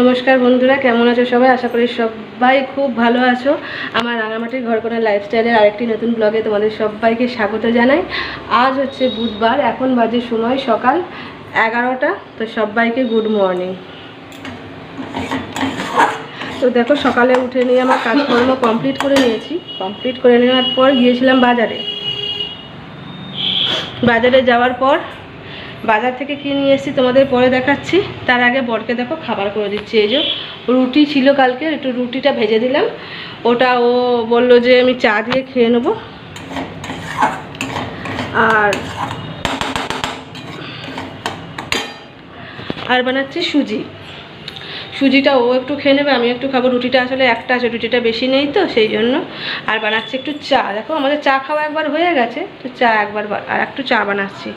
নমস্কার বন্ধুরা, কেমন আছো সবাই? আশা করি সবাই খুব ভালো আছো। আমার রাঙামাটির ঘরকোনা লাইফস্টাইলের আরেকটি নতুন ব্লগে তোমাদের সবাইকে স্বাগত জানাই। আজ হচ্ছে বুধবার, এখন বাজে সময় সকাল এগারোটা, তো সবাইকে গুড মর্নিং তো দেখো, সকালে উঠে নিয়ে আমার কাজকর্ম কমপ্লিট করে নিয়েছি। কমপ্লিট করে নেওয়ার পর গিয়েছিলাম বাজারে। বাজারে যাওয়ার পর বাজার থেকে কিনে নিয়ে এসেছি, তোমাদের পরে দেখাচ্ছি। তার আগে বরকে দেখো খাবার করে দিচ্ছি। এই যে রুটি ছিল কালকে, একটু রুটিটা ভেজে দিলাম। ওটা ও বলল যে আমি চা দিয়ে খেয়ে নেব। আর আর বানাচ্ছি সুজি। সুজিটা ও একটু খেয়ে নেবে আমি একটু খাব। রুটিটা আসলে একটা আছে, রুটিটা বেশি নেই তো, সেই জন্য। আর বানাচ্ছি একটু চা। দেখো, আমাদের চা খাওয়া একবার হয়ে গেছে, তো চা একবার আর একটু চা বানাচ্ছি।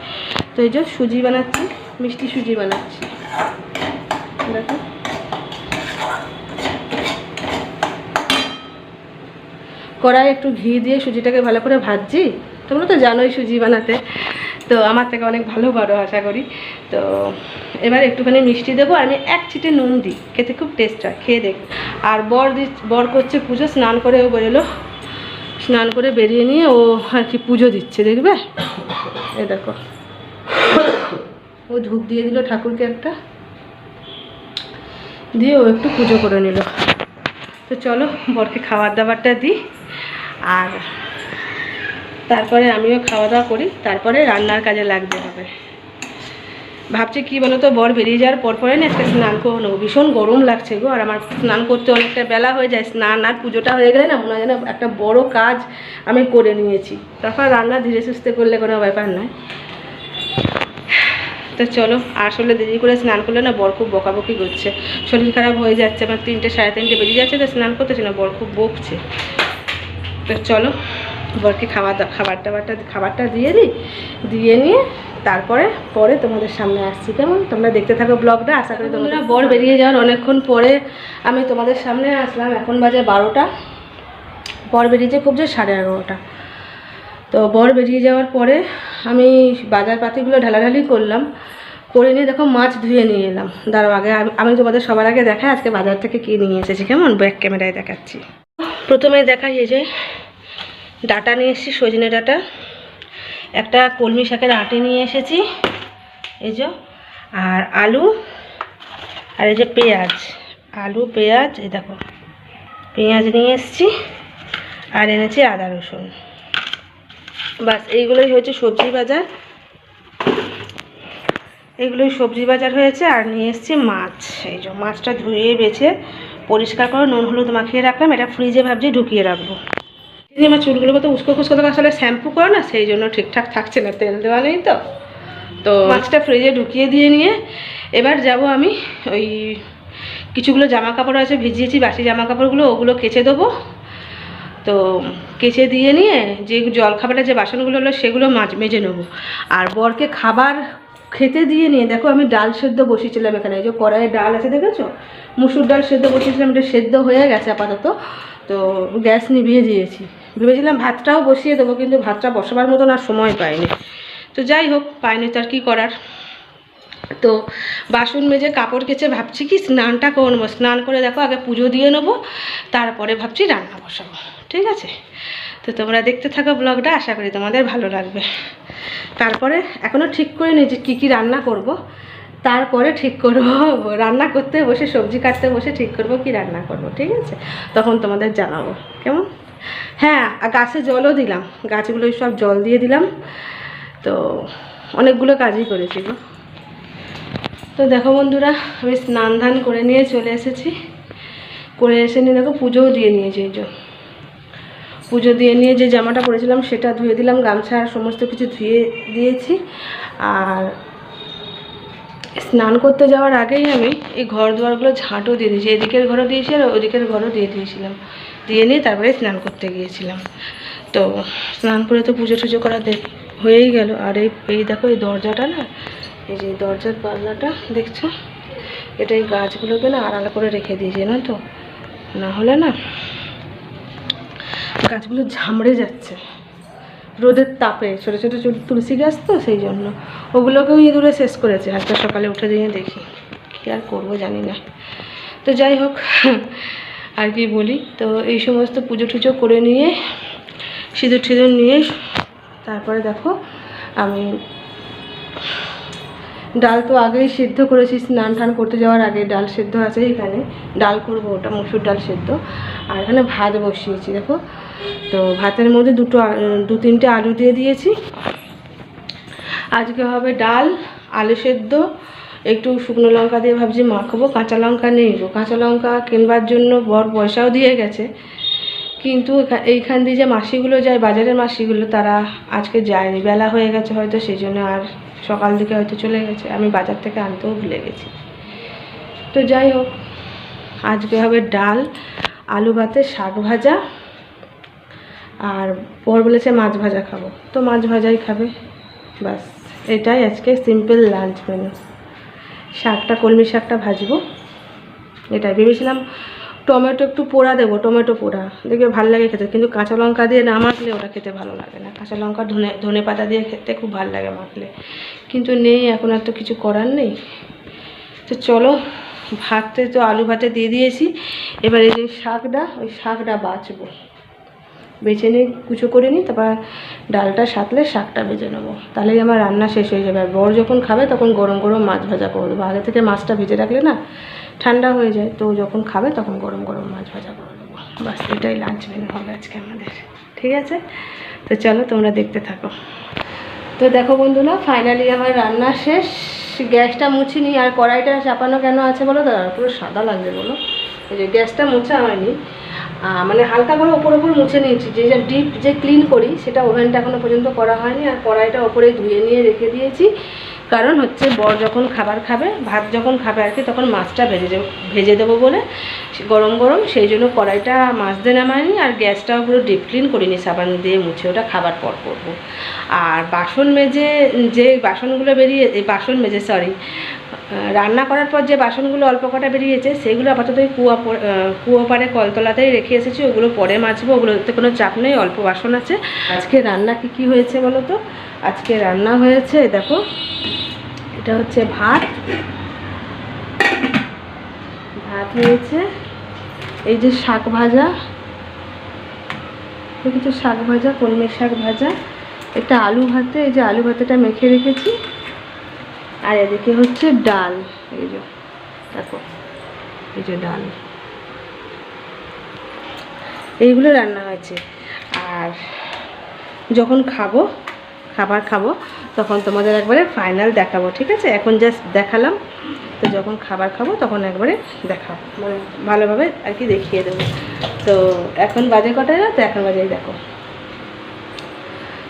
তো এই যে সুজি বানাচ্ছি, মিষ্টি সুজি বানাচ্ছি। দেখো। কড়াই একটু ঘি দিয়ে সুজিটাকে ভালো করে ভাজছি। তোমরা তো জানোই সুজি বানাতে। তো আমার থেকে অনেক ভালো পারো আশা করি। তো এবার একটুখানি মিষ্টি দেবো, আর আমি এক ছিটে নুন দিই, খেতে খুব টেস্ট হয়, খেয়ে দেখ। আর বর দি বর করছে পুজো, স্নান করে ও বেরোলো। স্নান করে বেরিয়ে নিয়ে ও আর কি পুজো দিচ্ছে, দেখবে? এ দেখো। ও ধূপ দিয়ে দিল ঠাকুরকে একটা। দিয়ে ও একটু পুজো করে নিল। তো চলো, বরকে খাবার দাবারটা দিই। আর তারপরে আমিও খাওয়া দাওয়া করি, তারপরে রান্নার কাজে লাগতে হবে। ভাবছি কি বলো তো বর বেরিয়ে যাওয়ার পর পরে না একটা স্নান করে নেব ভীষণ গরম লাগছে গো, আর আমার স্নান করতে অনেকটা বেলা হয়ে যায়। স্নান আর পুজোটা হয়ে গেলে না মনে হয় যেন একটা বড় কাজ আমি করে নিয়েছি। তারপর রান্না ধীরে সুস্থে করলে কোনো ব্যাপার নয়। তো চলো আসলে দেরি করে স্নান করলে না বর খুব বকাবকি করছে। শরীর খারাপ হয়ে যাচ্ছে, আমার তিনটে সাড়ে তিনটে বেরিয়ে যাচ্ছে, তো স্নান করতেছি না বর খুব বকছে। তো চলো, বরকে খাবার খাবার দাবারটা, খাবারটা দিয়ে দিই। দিয়ে নিয়ে তারপরে পরে তোমাদের সামনে আসছি। কেমন? তোমরা দেখতে থাকো ব্লগটা আশা করি তোমরা বর বেরিয়ে যাওয়ার অনেকক্ষণ পরে আমি তোমাদের সামনে আসলাম। এখন বাজে বারোটা। বর বেরিয়েছে খুব যে সাড়ে এগারোটা। তো বর বেরিয়ে যাওয়ার পরে আমি বাজার পাতিগুলো ঢালাঢালি করলাম। করে নিয়ে দেখো মাছ ধুয়ে নিয়ে এলাম। দাঁড়ো আগে আমি- তোমাদের সবার আগে দেখাই আজকে বাজার থেকে কী নিয়ে এসেছি। কেমন? ব্যাক ক্যামেরায় দেখাচ্ছি। প্রথমে দেখাই এই যে ডাটা নিয়ে এসেছি সজনে ডাটা। একটা কলমি শাকের আটি নিয়ে এসেছি, এই যে, আর আলু, আর এই যে পেঁয়াজ, আলু, পেঁয়াজ, এই দেখো, পেঁয়াজ নিয়ে এসেছি, আর এনেছি আদা রসুন। বাস, এইগুলোই হচ্ছে সবজি বাজার। এগুলোই সবজি বাজার হয়েছে, আর নিয়ে এসেছি মাছ। এই যে, মাছটা ধুয়ে বেছে পরিষ্কার করে নুন হলুদ মাখিয়ে রাখলাম, এটা ফ্রিজে ভাবছি ঢুকিয়ে রাখব। আমার চুলগুলো মতো উস্কো খুস্কো তো আসলে শ্যাম্পু করে না, সেই জন্য ঠিকঠাক থাকছে না, তেল দেওয়া নেই তো। তো মাছটা ফ্রিজে ঢুকিয়ে দিয়ে নিয়ে এবার যাব আমি ওই কিছুগুলো জামা কাপড় আছে ভিজিয়েছি, বাসি জামা কাপড়গুলো ওগুলো কেচে দেবো। তো কেচে দিয়ে নিয়ে যে জল খাবারের যে বাসনগুলো হলো, সেগুলো মাছ মেজে নেব। আর বরকে খাবার খেতে দিয়ে নিয়ে, দেখো আমি ডাল সেদ্ধ বসিয়েছিলাম এখানে, এই যে কড়াইয়ে ডাল আছে দেখেছ? মুসুর ডাল সেদ্ধ বসিয়েছিলাম, এটা সেদ্ধ হয়ে গেছে আপাতত। তো গ্যাস নিভিয়ে দিয়েছি। ভেবেছিলাম ভাতটাও বসিয়ে দেবো, কিন্তু ভাতটা বসাবার মতন আর সময় পাইনি। তো যাই হোক, পাইনি তো আর কী করার। তো বাসন মেজে কাপড় কেচে ভাবছি কি স্নানটা করে নেব স্নান করে দেখো আগে পুজো দিয়ে নেব, তারপরে ভাবছি রান্না বসাবো, ঠিক আছে? তো তোমরা দেখতে থাকো ব্লগটা, আশা করি তোমাদের ভালো লাগবে। তারপরে এখনও ঠিক করে নিই যে কী কী রান্না করব, তারপরে ঠিক করব, রান্না করতে বসে, সবজি কাটতে বসে ঠিক করব, কি রান্না করব, ঠিক আছে? তখন তোমাদের জানাব, কেমন? হ্যাঁ আর গাছে জলও দিলাম। গাছগুলো সব জল দিয়ে দিলাম। তো অনেকগুলো কাজই করেছি গো। তো দেখো বন্ধুরা, আমি স্নান ধান করে নিয়ে চলে এসেছি। করে এসে নিয়ে দেখো পুজোও দিয়ে নিয়েছি এই পুজো দিয়ে নিয়ে যে জামাটা পরেছিলাম সেটা ধুয়ে দিলাম, গামছা আর সমস্ত কিছু ধুয়ে দিয়েছি। আর স্নান করতে যাওয়ার আগেই আমি এই ঘর দুয়ারগুলো ঝাঁটও দিয়ে দিয়েছি। এদিকের ঘরও দিয়েছি আর ওদিকের ঘরও দিয়ে দিয়েছিলাম। দিয়ে নিয়ে তারপরে স্নান করতে গিয়েছিলাম। তো স্নান করে তো পুজো টুজো করা হয়েই গেল। আর এই এই দেখো, এই দরজাটা না, এই যে দরজার পাল্লাটা, দেখছ? এটা এই গাছগুলোকে না আড়াল করে রেখে দিয়েছি না তো? না হলে না গাছগুলো ঝামড়ে যাচ্ছে। রোদের তাপে। ছোটো ছোটো চুল- তুলসী গাছ তো, সেই জন্য। ওগুলোকেও ইঁদুরে শেষ করেছে। আজকে সকালে উঠে দিয়ে দেখি। কী আর করব জানি না। তো যাই হোক আর কি বলি? তো এই সমস্ত পুজো টুজো করে নিয়ে, সিঁদুর টিঁদুর নিয়ে, তারপরে দেখো আমি ডাল তো আগেই সিদ্ধ করেছি, স্নান টান করতে যাওয়ার আগে ডাল সিদ্ধ আছে এখানে। ডাল করব ওটা, মসুর ডাল সিদ্ধ। আর এখানে ভাত বসিয়েছি, দেখো। তো ভাতের মধ্যে দুটো দু তিনটে আলু দিয়ে দিয়েছি। আজকে হবে ডাল, আলু সেদ্ধ একটু শুকনো লঙ্কা দিয়ে ভাবছি মাখাবো, কাঁচা লঙ্কা নেই গো কাঁচা লঙ্কা কিনবার জন্য বর পয়সাও দিয়ে গেছে। কিন্তু এইখান দিয়ে যে মাসিগুলো যায়, বাজারের মাসিগুলো, তারা আজকে যায়নি। বেলা হয়ে গেছে হয়তো সেই জন্য আর সকাল দিকে হয়তো চলে গেছে। আমি বাজার থেকে আনতেও ভুলে গেছি। তো যাই হোক, আজকে হবে ডাল, আলু ভাতে, শাক ভাজা, আর পর বলেছে মাছ ভাজা খাব। তো মাছ ভাজাই খাবে। ব্যাস, এটাই আজকে সিম্পল লাঞ্চ মেনু শাকটা, কলমি শাকটা ভাজবো। এটাই, ভেবেছিলাম টমেটো একটু পোড়া দেবো, টমেটো পোড়া। দেখবে ভালো লাগে খেতে, কিন্তু কাঁচা লঙ্কা দিয়ে না মাখলে ওটা খেতে ভালো লাগে না। কাঁচা লঙ্কা ধনে ধনে পাতা দিয়ে খেতে খুব ভালো লাগে মাখলে। কিন্তু নেই, এখন আর তো কিছু করার নেই। তো চলো, ভাতে তো আলু ভাতে দিয়ে দিয়েছি। এবার এই যে শাকটা, ওই শাকটা বাছবো বেছে নিয়ে কুচো করে নিই, তারপর ডালটা সাতলে শাকটা ভেজে নেব। তাহলেই আমার রান্না শেষ হয়ে যাবে। আর বর যখন খাবে তখন গরম গরম মাছ ভাজা করে দেবো। আগে থেকে মাছটা ভেজে রাখলে না ঠান্ডা হয়ে যায়, তো যখন খাবে তখন গরম গরম মাছ ভাজা করে দেবো বাস, এটাই লাঞ্চ মেনু হবে আজকে আমাদের। ঠিক আছে? তো চলো তোমরা দেখতে থাকো। তো দেখো বন্ধুরা ফাইনালি আমার রান্না শেষ। গ্যাসটা মুছিনি আর কড়াইটা চাপানো কেন আছে বলো তো? পুরো সাদা লাগবে বলো। এই যে গ্যাসটা মোছা হয়নি। মানে হালকা করে ওপর ওপর মুছে নিয়েছি। যে ডিপ যে ক্লিন করি, সেটা ওভেনটা এখনও পর্যন্ত করা হয়নি। আর কড়াইটা ওপরে ধুয়ে নিয়ে রেখে দিয়েছি। কারণ হচ্ছে বর যখন খাবার খাবে, ভাত যখন খাবে আর কি, তখন মাছটা ভেজে ভেজে দেবো বলে। গরম গরম, সেই জন্য কড়াইটা দিয়ে নামাইনি আর গ্যাসটাও পুরো ডিপ ক্লিন করিনি, সাবান দিয়ে মুছে ওটা খাবার পর করব। আর বাসন মেজে, যে বাসনগুলো বেরিয়ে বাসন মেজে সরি রান্না করার পর যে বাসনগুলো অল্প কটা বেরিয়েছে, সেগুলো আপাতত ওই কুয়া কুয়ো পাড়ে কলতলাতেই রেখে এসেছি, ওগুলো পরে মাজবো, ওগুলোতে কোনো চাপ নেই, অল্প বাসন আছে। আজকে রান্না কি কি হয়েছে বলো তো? আজকে রান্না হয়েছে, দেখো, এটা হচ্ছে ভাত। ভাত হয়েছে এই যে শাক ভাজা দেখেছ শাক ভাজা, কলমি শাক ভাজা এটা আলু ভাতে, এই যে আলু ভাতেটা মেখে রেখেছি। আর এদিকে হচ্ছে ডাল, এই যে, দেখো, এই যে ডাল। এইগুলো রান্না হয়েছে। আর যখন খাব, খাবার খাব, তখন তোমাদের একবারে ফাইনাল দেখাবো, ঠিক আছে? এখন জাস্ট দেখালাম। তো যখন খাবার খাব তখন একবারে দেখাবো মানে ভালোভাবে আর কি দেখিয়ে দেবো। তো এখন বাজে কটায় না তো এখন বাজেই দেখো।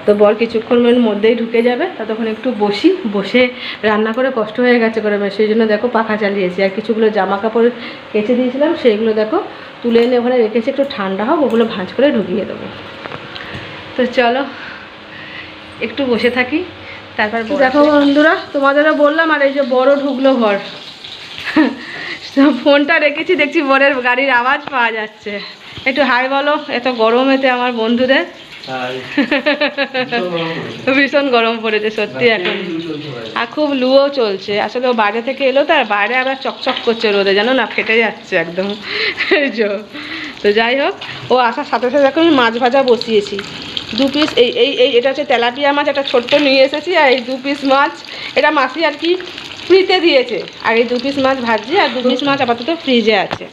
তো বর কিছুক্ষণের মধ্যেই ঢুকে যাবে, ততক্ষণ একটু বসি। বসে রান্না করে কষ্ট হয়ে গেছে করে সেই জন্য দেখো পাখা চালিয়েছি। আর কিছুগুলো জামা কাপড় কেচে দিয়েছিলাম, সেইগুলো দেখো তুলে এনে ওখানে রেখেছি, একটু ঠান্ডা হোক, ওগুলো ভাঁজ করে ঢুকিয়ে দেবো। তো চলো, একটু বসে থাকি। তারপর দেখো বন্ধুরা তোমাদেরও বললাম আর এই যে বড় ঢুকলো ঘর। ফোনটা রেখেছি দেখছি বরের গাড়ির আওয়াজ পাওয়া যাচ্ছে। একটু হাই বলো এত গরম এতে আমার বন্ধুদের। ভীষণ গরম পড়েছে সত্যি এখন। আর খুব লুও চলছে আসলে ও বাইরে থেকে এলো তো আর বাইরে আবার চকচক করছে রোদে জানো না ফেটে যাচ্ছে একদম। যো। তো যাই হোক ও আসার সাথে সাথে এখন মাছ ভাজা বসিয়েছি। দু পিস এই এই এই, এটা হচ্ছে তেলাপিয়া মাছ, একটা ছোট্ট নিয়ে এসেছি, আর এই দু পিস মাছ, এটা মাসি আর কি ফ্রিতে দিয়েছে। আর এই দু পিস মাছ ভাজছি, আর দু পিস মাছ আপাতত ফ্রিজে আছে।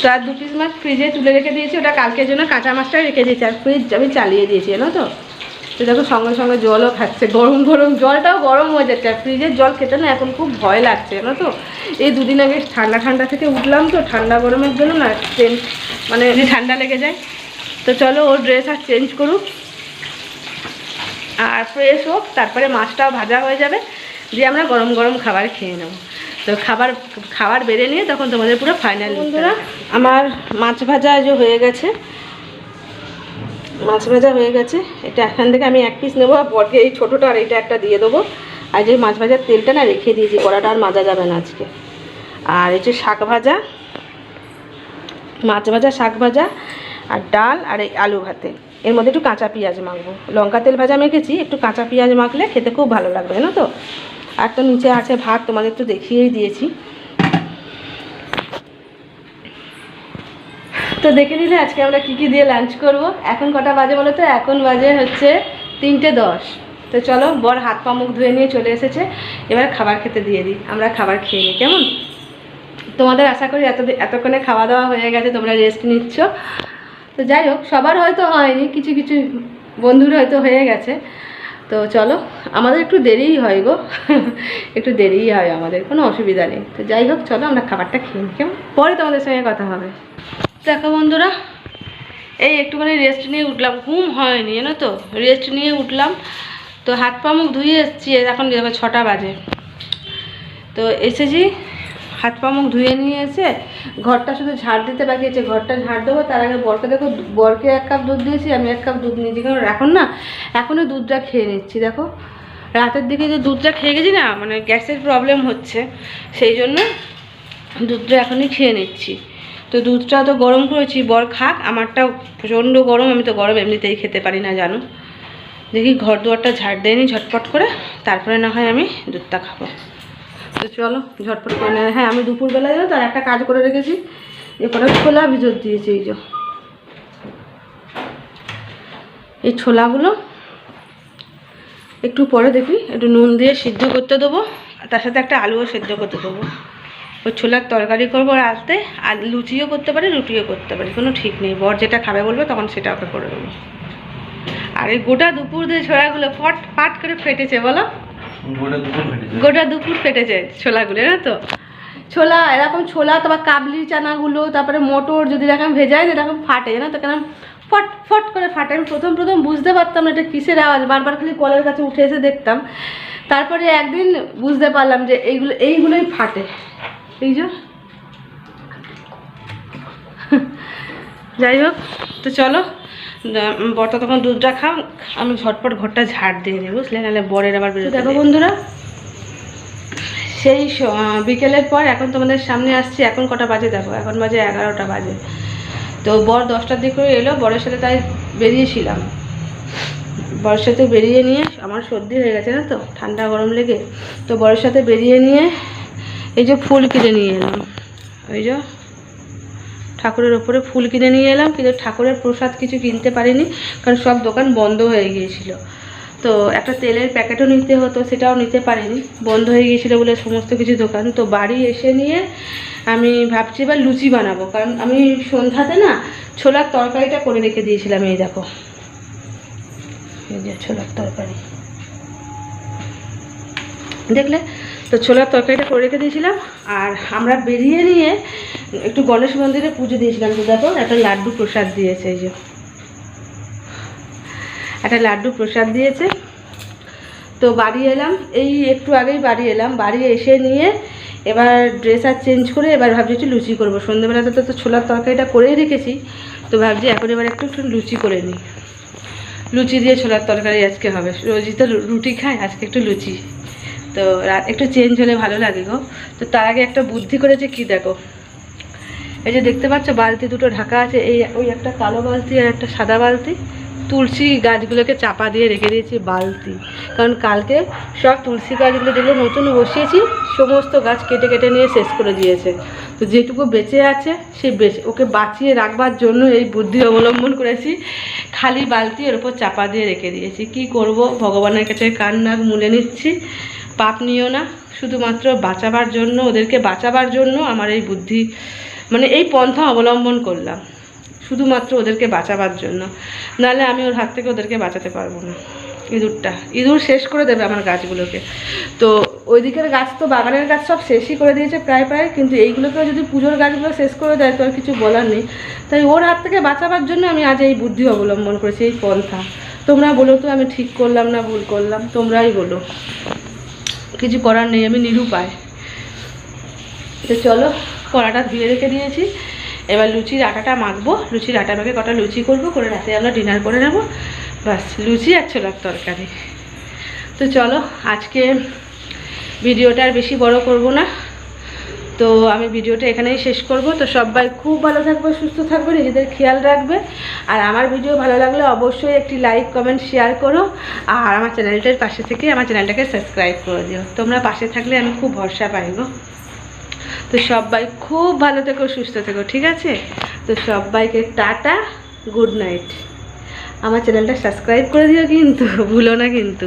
তো আর দু পিস মাছ ফ্রিজে তুলে রেখে দিয়েছি, ওটা কালকের জন্য কাঁচা মাছটাই রেখে দিয়েছি, আর ফ্রিজ আমি চালিয়ে দিয়েছি, জানো তো? তো দেখো সঙ্গে সঙ্গে জলও খাচ্ছে, গরম গরম, জলটাও গরম হয়ে যাচ্ছে, আর ফ্রিজের জল খেতে না এখন খুব ভয় লাগছে, জানো তো? এই দুদিন আগে ঠান্ডা ঠান্ডা থেকে উঠলাম তো, ঠান্ডা গরমের জন্য না মানে ঠান্ডা লেগে যায়? তো চলো ওর ড্রেস আর চেঞ্জ করুক। আর ফ্রেশ হোক তারপরে মাছটাও ভাজা হয়ে যাবে। দিয়ে আমরা গরম গরম খাবার খেয়ে নেব। তো খাবার খাবার বেড়ে নিয়ে তখন তোমাদের পুরো ফাইনাল বন্ধুরা আমার মাছ ভাজা যে হয়ে গেছে। মাছ ভাজা হয়ে গেছে। এটা এখান থেকে আমি এক পিস নেব আর বরকে এই ছোটোটা আর এইটা একটা দিয়ে দেবো। আর যে মাছ ভাজার তেলটা না রেখে দিয়েছি কড়াটা আর মাজা যাবে না আজকে। আর এই যে শাক ভাজা মাছ ভাজা শাক ভাজা আর ডাল আর এই আলু ভাতে। এর মধ্যে একটু কাঁচা পেঁয়াজ মাখবো। লঙ্কা তেল ভাজা মেখেছি, একটু কাঁচা পেঁয়াজ মাখলে খেতে খুব ভালো লাগবে, জানো তো? আর তো নিচে আছে ভাত, তোমাদের তো দেখিয়েই দিয়েছি। তো দেখে নিলে আজকে আমরা কি কি দিয়ে লাঞ্চ করব? এখন কটা বাজে বলো তো? এখন বাজে হচ্ছে তিনটে দশ। তো চলো, বর হাত পা মুখ ধুয়ে নিয়ে চলে এসেছে। এবার খাবার খেতে দিয়ে দিই। আমরা খাবার খেয়ে নিই, কেমন? তোমাদের আশা করি এত এতক্ষণে খাওয়া দাওয়া হয়ে গেছে, তোমরা রেস্ট নিচ্ছ। তো যাই হোক, সবার হয়তো হয়নি, কিছু কিছু বন্ধুর হয়তো হয়ে গেছে। তো চলো, আমাদের একটু দেরিই হয় গো। একটু দেরিই হয় আমাদের, কোনো অসুবিধা নেই। তো যাই হোক, চলো আমরা খাবারটা খেয়ে নিই, কেমন? পরে তোমাদের সঙ্গে কথা হবে। দেখো বন্ধুরা, এই একটুখানি রেস্ট নিয়ে উঠলাম। ঘুম হয়নি, জানো তো? রেস্ট নিয়ে উঠলাম, তো হাত পা মুখ ধুয়ে এসেছি, এখন ছটা বাজে। তো এসেছি হাত পা মুখ ধুয়ে নিয়ে এসে ঘরটা শুধু ঝাড় দিতে বাকি আছে, ঘরটা ঝাড় দেবো, তার আগে বরকে দেখো, বরকে এক কাপ দুধ দিয়েছি, আমি এক কাপ দুধ নিয়েছি কারণ এখন না এখনও দুধটা খেয়ে নিচ্ছি, দেখো। রাতের দিকে যে দুধটা খেয়ে গেছি না মানে গ্যাসের প্রবলেম হচ্ছে, সেই জন্য দুধটা এখনই খেয়ে নিচ্ছি। তো দুধটা তো গরম করেছি, বর খাক, আমারটা প্রচণ্ড গরম, আমি তো গরম এমনিতেই খেতে পারি না, জানো। দেখি ঘর দুয়ারটা ঝাড় দেয়নি ঝটপট করে, তারপরে না হয় আমি দুধটা খাব। তো চলো, ঝটপট করে নেয় হ্যাঁ আমি দুপুরবেলা জানো তার একটা কাজ করে রেখেছি। এ কটা ছোলা ভিজত দিয়েছি, এই যে। এই ছোলাগুলো একটু পরে দেখি, একটু নুন দিয়ে সিদ্ধ করতে দেবো তার সাথে একটা আলুও সিদ্ধ করতে দেবো। ওই ছোলার তরকারি করব রাতে আর লুচিও করতে পারি, রুটিও করতে পারি, কোনো ঠিক নেই। বর যেটা খাবে বলবে, তখন সেটা ওকে করে দেবো। আর এই গোটা দুপুর দিয়ে ছোলাগুলো ফট, ফাট করে ফেটেছে, বলো? গোটা দুপুর ফেটেছে ছোলাগুলো না তো? ছোলা, এরকম ছোলা, তারপর কাবলি চানাগুলো, তারপরে মটর যদি এরকম ভেজায় এরকম ফাটে না তো? কেন? ফট ফট করে ফাটে। আমি প্রথম প্রথম বুঝতে পারতাম না এটা কিসের আওয়াজ। বারবার খালি কলের কাছে উঠে এসে দেখতাম। তারপরে একদিন বুঝতে পারলাম যে এইগুলো, এইগুলোই ফাটে। এই যে। যাই হোক, তো চলো। বরটা তখন দুধটা খাও আমি ঝটপট ঘরটা ঝাড় দিয়ে দিই বুঝলে? নাহলে বরের আবার বেরোতে দেখো বন্ধুরা সেই বিকেলের পর এখন তোমাদের সামনে আসছি এখন কটা বাজে দেখো এখন বাজে এগারোটা বাজে। তো বর দশটার দিকে করে এলো বরের সাথে তাই বেরিয়েছিলাম। বরের সাথে বেরিয়ে নিয়ে আমার সর্দি হয়ে গেছে না তো ঠান্ডা গরম লেগে তো বরের সাথে বেরিয়ে নিয়ে এই যে ফুল কিনে নিয়ে এলাম। ওই যে ঠাকুরের ওপরে ফুল কিনে নিয়ে এলাম, কিন্তু ঠাকুরের প্রসাদ কিছু কিনতে পারিনি, কারণ সব দোকান বন্ধ হয়ে গিয়েছিল। তো একটা তেলের প্যাকেটও নিতে হতো, সেটাও নিতে পারিনি, বন্ধ হয়ে গিয়েছিল বলে সমস্ত কিছু দোকান। তো বাড়ি এসে নিয়ে আমি ভাবছি এবার লুচি বানাবো, কারণ আমি সন্ধ্যাতে না ছোলার তরকারিটা করে রেখে দিয়েছিলাম, এই দেখো। এই যে ছোলার তরকারি। দেখলে? তো ছোলার তরকারিটা করে রেখে দিয়েছিলাম, আর আমরা বেরিয়ে নিয়ে একটু গণেশ মন্দিরে পুজো দিয়েছিলাম। তো দেখো, একটা লাড্ডু প্রসাদ দিয়েছে এই যে। একটা লাড্ডু প্রসাদ দিয়েছে। তো বাড়ি এলাম, এই একটু আগেই বাড়ি এলাম। বাড়ি এসে নিয়ে এবার ড্রেস আর চেঞ্জ করে এবার ভাবছি একটু লুচি করব। সন্ধ্যেবেলাতে তো তো ছোলার তরকারিটা করেই রেখেছি, তো ভাবছি এখন এবার একটু একটু লুচি করে নিই। লুচি দিয়ে ছোলার তরকারি আজকে হবে। রোজই তো রুটি খাই আজকে একটু লুচি। তো একটু চেঞ্জ হলে ভালো লাগে গো। তো তার আগে একটা বুদ্ধি করেছে কি দেখো? এই যে দেখতে পাচ্ছ, বালতি দুটো ঢাকা আছে, এই ওই একটা কালো বালতি আর একটা সাদা বালতি। তুলসী গাছগুলোকে চাপা দিয়ে রেখে দিয়েছি বালতি। কারণ কালকে সব তুলসী গাছগুলো যেগুলো নতুন বসিয়েছি, সমস্ত গাছ কেটে কেটে নিয়ে শেষ করে দিয়েছে। তো যেটুকু বেঁচে আছে সেই বেঁচে ওকে বাঁচিয়ে রাখবার জন্য এই বুদ্ধি অবলম্বন করেছি। খালি বালতি ওর উপর চাপা দিয়ে রেখে দিয়েছি। কি করব? ভগবানের কাছে কান নাক মুলে নিচ্ছি। পাপ নিও না, শুধুমাত্র বাঁচাবার জন্য, ওদেরকে বাঁচাবার জন্য আমার এই বুদ্ধি মানে এই পন্থা অবলম্বন করলাম, শুধুমাত্র ওদেরকে বাঁচাবার জন্য। নাহলে আমি ওর হাত থেকে ওদেরকে বাঁচাতে পারব না, ইঁদুরটা। ইঁদুর শেষ করে দেবে আমার গাছগুলোকে। তো ওই দিকের গাছ তো বাগানের গাছ সব শেষই করে দিয়েছে প্রায় প্রায়, কিন্তু এইগুলোকেও যদি পুজোর গাছগুলো শেষ করে দেয়, তো আর কিছু বলার নেই। তাই ওর হাত থেকে বাঁচাবার জন্য আমি আজ এই বুদ্ধি অবলম্বন করেছি, এই পন্থা। তোমরা বলো তো, আমি ঠিক করলাম না ভুল করলাম? তোমরাই বলো। কিছু করার নেই, আমি নিরুপায়। তো চলো, কড়াটা ধুয়ে রেখে দিয়েছি। এবার লুচির আটাটা মাখবো। লুচির আটা মেখে কটা লুচি করব, করে রাতে আমরা ডিনার করে নেব। বাস লুচি আর ছোলার তরকারি। তো চলো, আজকে ভিডিওটা আর বেশি বড় করব না। তো আমি ভিডিওটা এখানেই শেষ করব। তো সবাই খুব ভালো থাকবে, সুস্থ থাকবে, নিজেদের খেয়াল রাখবে। আর আমার ভিডিও ভালো লাগলে অবশ্যই একটি লাইক, কমেন্ট, শেয়ার করো। আর আমার চ্যানেলটার পাশে থেকে আমার চ্যানেলটাকে সাবস্ক্রাইব করে দিও। তোমরা পাশে থাকলে আমি খুব ভরসা পাই গো। তো সবাই খুব ভালো থেকো, সুস্থ থেকো, ঠিক আছে? তো সবাইকে টাটা, গুড নাইট। আমার চ্যানেলটা সাবস্ক্রাইব করে দিও কিন্তু, ভুলো না কিন্তু।